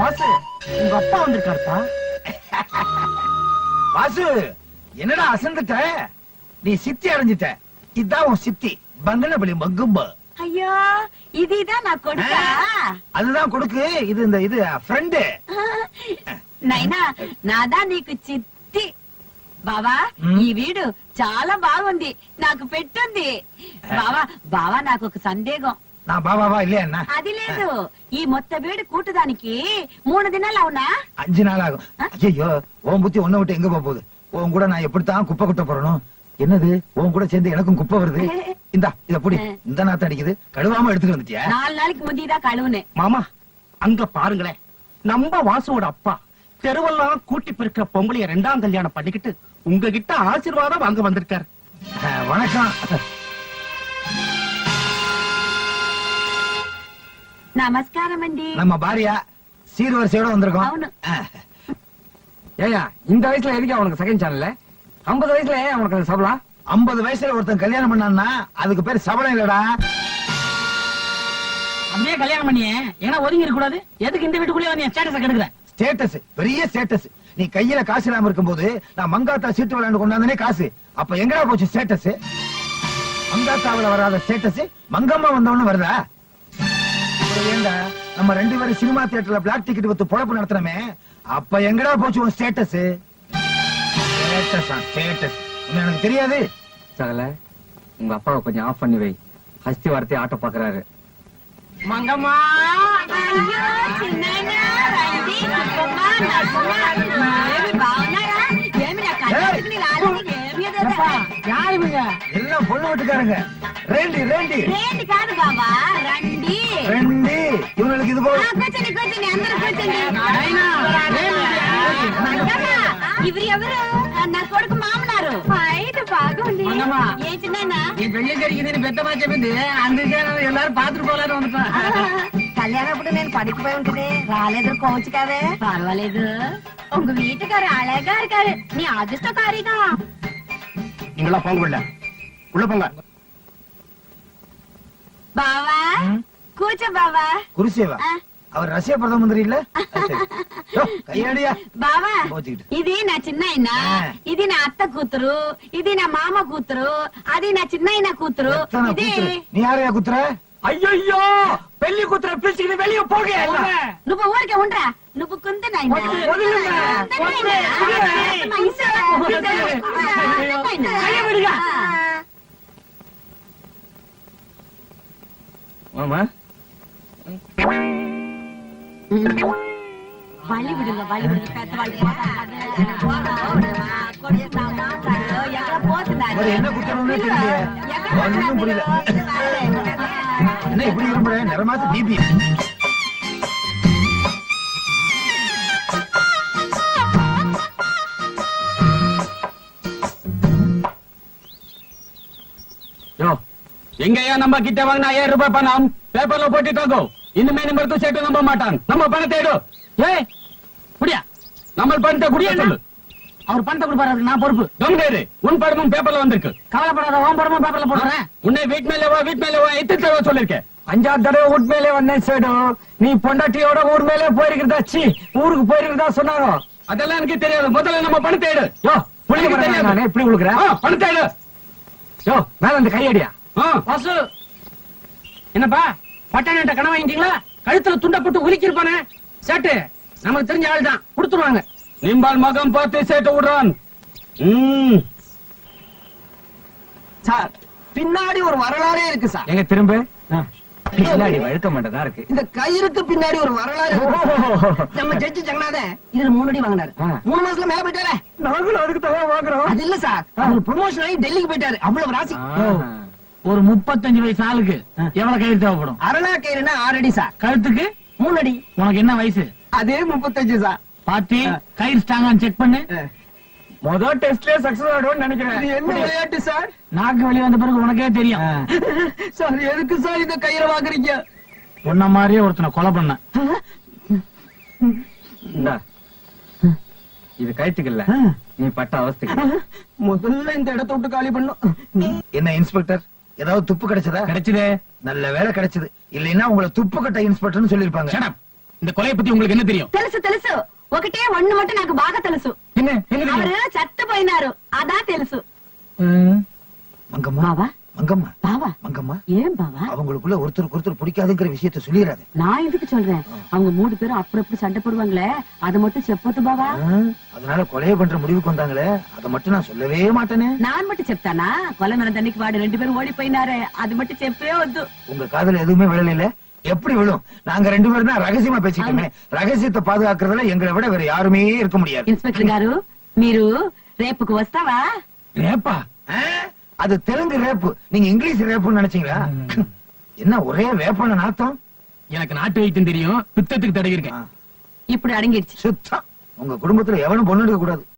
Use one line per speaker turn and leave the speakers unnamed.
வாசு உங்க அப்பா வந்திருக்காருப்பா
வாசு என்னடா அசந்துட்ட நீ சித்தி அடைஞ்சிட்ட இதான் உன் சித்தி பங்கனபலி மங்கும்ப
ஐயோ இதுதான் நான் கொடுத்தா
அதுதான் கொடுக்கு இது இந்த இது ஃப்ரெண்டு
నైనా నాదా నీకు చిత్తి బావా
మ్.
ఈ వీడు చాలా బాగుంది నాకు పెట్టుంది బావా బావా నాకు ఒక సందేహం
నా బాబావా ఇల్లే అన్న
అది లేదు ఈ మొత్త వేడి కూటదానికి మూడు దినాలు అవునా
అంజు నాళాகும் ஐயோ உன் புத்தி ஒன்ன விட்டு எங்க போக போகுது? உன் கூட நான் எப்படித்தான் குப்பை கொட்ட போறணும் என்னது? உன் கூட சேர்ந்து எனக்கும் குப்பை வருது? இந்தா இத புடி. இந்த நாத்த அடிக்குது. கழுவாம எடுத்துட்டு வந்துட்டியா?
நாலு நாளைக்கு முந்திதான் கழுவுனேன்.
மாமா அங்க பாருங்களேன். நம்ம வாசுவோட அப்பா தெருவெல்லாம் கூட்டி பெருக்கிற பொம்பளைய ரெண்டாம் கல்யாணம் பண்ணிக்கிட்டு உங்ககிட்ட ஆசீர்வாதம் வாங்க வந்திருக்காரு.
வணக்கம்.
నమస్కారం అండి
நம்ம பாரியா சீர்வரிசையோட வந்திருக்கோம்
అవును
அஹ்,
ஏயா இந்த வயசுல எதுக்கு அவனுக்கு செகண்ட் சேனல்ல ஐம்பது வயசுல ஏன் அவனுக்கு அது சபலா
ஐம்பது வயசுல ஒருத்தன் கல்யாணம் பண்ணான்னா அதுக்கு பேர் சபலம் இல்லடா
அப்படியே கல்யாணம் பண்ணியே ஏன்னா ஒதுங்கி இருக்க கூடாது எதுக்கு இந்த வீட்டுக்குள்ளே வந்து ஸ்டேட்டஸ் கெடுக்கிற
ஸ்டேட்டஸ் பெரிய ஸ்டேட்டஸ் நீ கையில காசு இல்லாம இருக்கும்போது நான் மங்காத்தா சீட்டு விளையாண்டு கொண்டாந்தனே காசு அப்ப எங்கடா போச்சு ஸ்டேட்டஸ் மங்காத்தாவுல வராத ஸ்டேட்டஸ் மங்கம்மா வந்தவொன்னு வருதா ஏண்டா நம்ம ரெண்டு பேரும் சினிமா தியேட்டர்ல பிளாக் டிக்கெட் வித்து பொழப்பு நடத்துறமே அப்ப எங்கடா போச்சு உன் ஸ்டேட்டஸ் ஸ்டேட்டஸா ஸ்டேட்டஸ் எனக்கு தெரியாது.
சகல உங்க அப்பாவை கொஞ்சம் ஆஃப் பண்ணி வை. ஹஸ்தி வார்த்தை ஆட்ட பாக்குறாரு
மங்கம்மா! யாரு இவங்க
எல்லாம் பொண்ணு வீட்டுக்காரங்க ரெண்டி ரெண்டி
రేండి కాదు బాబా రండి
ரெண்டி இவங்களுக்கு இது
ఆ,
போல
కూర్చోండి కూర్చోండి అందరూ కూర్చోండి
నాయనా,
మంగమ్మ, ఇవరు ఎవరు నా కొడుకు మామనారు ఐదు బాగుంది
మంగమ్మ.
ఏ చిన్న
ఈ పెళ్లి జరిగిందని పెద్దమ్మా చెప్పింది అందుకే ఎల్లారు పాత్ర పోలేరు అనుకున్నా
కళ్యాణప్పుడు నేను పడిపోయి ఉంటుంది రాలేదు కోచ్ కాదే పర్వాలేదు உங்க வீட்டுக்காரு அழகா இருக்காரு நீ அதிர்ஷ்டக்காரிதான்
நீங்களா போங்க உள்ள உள்ள போங்க.
பாவா? கூச்ச பாவா?
குருசேவா? அவர் ரஷ்ய பிரதம மந்திரி இல்ல? கையாடியா.
பாவா
இது
நான் சின்ன ஐனா நான் அத்தை கூத்துரு? இது நான் மாமா கூத்துரு? அது நான்
சின்ன
ஐனா
கூத்துரு? நீ யாரையா கூத்துற?
ஐயோ పెళ్లి కూతుర పిలిచి వెళ్ళి పోగే
నువ్వు ఊరికే ఉండరా నువ్వు
కొంత என்ன குத்தணும்னு என்ன இப்படி நிறமாத்து பிபி
எங்கயா நம்ம கிட்ட வாங்கின ஐயாயிரம் ரூபாய் பணம். பேப்பர்ல போட்டுட்டாங்க இனிமே நிமிடத்து சேர்த்து நம்ப மாட்டான். நம்ம பணத்தை எடு.
ஏய் குடியா.
நம்ம பணத்தை குடிய சொல்லு.
அவர் பணத்தை கொடுப்பாரு நான் பொறுப்பு.
கம்னேரு உன் படமும் பேப்பர்ல வந்திருக்கு.
கவலைப்படாத ஓம் படமும் பேப்பர்ல போடுறேன்
உன்னை வீட் மேல வா வீட் மேல வா எத்தனை சொல்லிருக்கேன்
அஞ்சாறு தடவை வீட்டு மேலே வந்தேன் சேடு. நீ பொண்டாட்டியோட ஊர் மேலே போயிருக்கிறதா? சி ஊருக்கு போயிருக்கிறதா சொன்னாங்க.
அதெல்லாம் எனக்கு தெரியாது. முதல்ல நம்ம பணத்தை எடு.
யோ புளிக்க
தெரியாது.
நானே இப்படி கொடுக்குறேன்
ஆ, பணத்தை எடு.
யோ மேல அந்த கையடியா
வாசு. என்னப்பா பட்டாணிட்ட கணம் வாங்கிட்டீங்களா? கழுத்துல துண்ட போட்டு உலுக்கிருப்பானே சேட்டு நமக்கு தெரிஞ்ச ஆள் தான். கொடுத்துருவாங்க.
நிம்பால் மகம் பார்த்து சேர்த்து விடுறான்.
சார் பின்னாடி ஒரு வரலாறே இருக்கு சார். எங்க திரும்ப? பின்னாடி வழுக்க மாட்டதா இருக்கு.
இந்த கயிறுக்கு பின்னாடி ஒரு வரலாறு. நம்ம ஜட்ஜி ஜெகநாதன் இதுல மூணு அடி வாங்கினாரு. மூணு மாசத்துல மேல போயிட்டாரே.
நாங்களும் அதுக்கு தான் வாங்குறோம்.
அது இல்ல சார். அவர் ப்ரொமோஷன் ஆகி டெல்லிக்கு போயிட்டாரு. அவ்வளவு ராசி.
ஒரு முப்பத்தஞ்சு வயசு ஆளுக்கு எவ்வளவு கயிறு தேவைப்படும்?
அரணா கயிறுனா ஆறு அடி சார்.
கழுத்துக்கு?
மூணு அடி.
உனக்கு என்ன வயசு?
அதே முப்பத்தஞ்சு சார்.
பாத்தி கயிறு ஸ்ட்ராங்கான்னு செக் பண்ணு.
முதல் டெஸ்ட்லயே சக்சஸ் ஆயிடும்னு நினைக்கிறேன்.
இது என்ன விளையாட்டு சார்?
நாக்கு வெளியே வந்த பிறகு உனக்கே தெரியும்.
சார் எதுக்கு சார் இந்த கையில வாங்குறீங்க?
உன்ன மாதிரியே ஒருத்தனை கொலை பண்ண
இது கயிற்றுக்கு இல்ல. நீ பட்ட அவஸ்தைக்கு.
முதல்ல இந்த இடத்த விட்டு காலி பண்ணும்.
என்ன இன்ஸ்பெக்டர் ஏதாவது துப்பு கிடைச்சதா?
கிடைச்சதே.
நல்ல வேலை கிடைச்சது. இல்லைன்னா உங்களை துப்பு கட்ட இன்ஸ்பெக்டர்னு சொல்லிருப்பாங்க
இந்த கொலையை பத்தி உங்களுக்கு என்ன தெரியும்?
தெரிசு தெரிசு ఒకటే ఒన్ను మట్టు నాకు బాగా తెలుసు. అవరు చచ్చిపోయినారు అదా తెలుసు.
మంగమ్మ.
மங்கம்மா
பாவா
மங்கம்மா
ஏன் பாவா
அவங்களுக்குள்ள ஒருத்தருக்கு ஒருத்தர் பிடிக்காதுங்கிற விஷயத்த சொல்லிடாது
நான் எதுக்கு சொல்றேன் அவங்க மூணு பேரும் அப்புறம் எப்படி சண்டை போடுவாங்களே அதை மட்டும் செப்பத்து பாவா
அதனால கொலைய பண்ற முடிவுக்கு வந்தாங்களே அதை மட்டும் நான் சொல்லவே மாட்டேனே.
நான் மட்டும் செப்தானா? கொலை நடந்த அன்னைக்கு வாடு ரெண்டு பேரும் ஓடி போயினாரு அது மட்டும் செப்பே வந்து
உங்க காதல எதுவுமே விழல எப்படி விழும்? நாங்க ரெண்டு பேரும் தான் ரகசியமா பேசிக்கோமே ரகசியத்தை பாதுகாக்கிறதுல எங்களை விட வேற யாருமே இருக்க முடியாது.
இன்ஸ்பெக்டர் గారు మీరు రేపుకు వస్తావా
ரேப்பா?
ஆ? அது தெலுங்கு ரேப்பு. நீங்க இங்கிலீஷ் ரேப்புன்னு நினைச்சீங்களா? என்ன ஒரே வேப்பான நாத்தம்
எனக்கு நாட்டு வைத்தியம் தெரியும். பித்தத்துக்கு தடவி இருக்கேன்.
ஆ,
ఇప్పుడు
சுத்தம். உங்க குடும்பத்துல எவனும் பொண்ணு எடுக்க கூடாது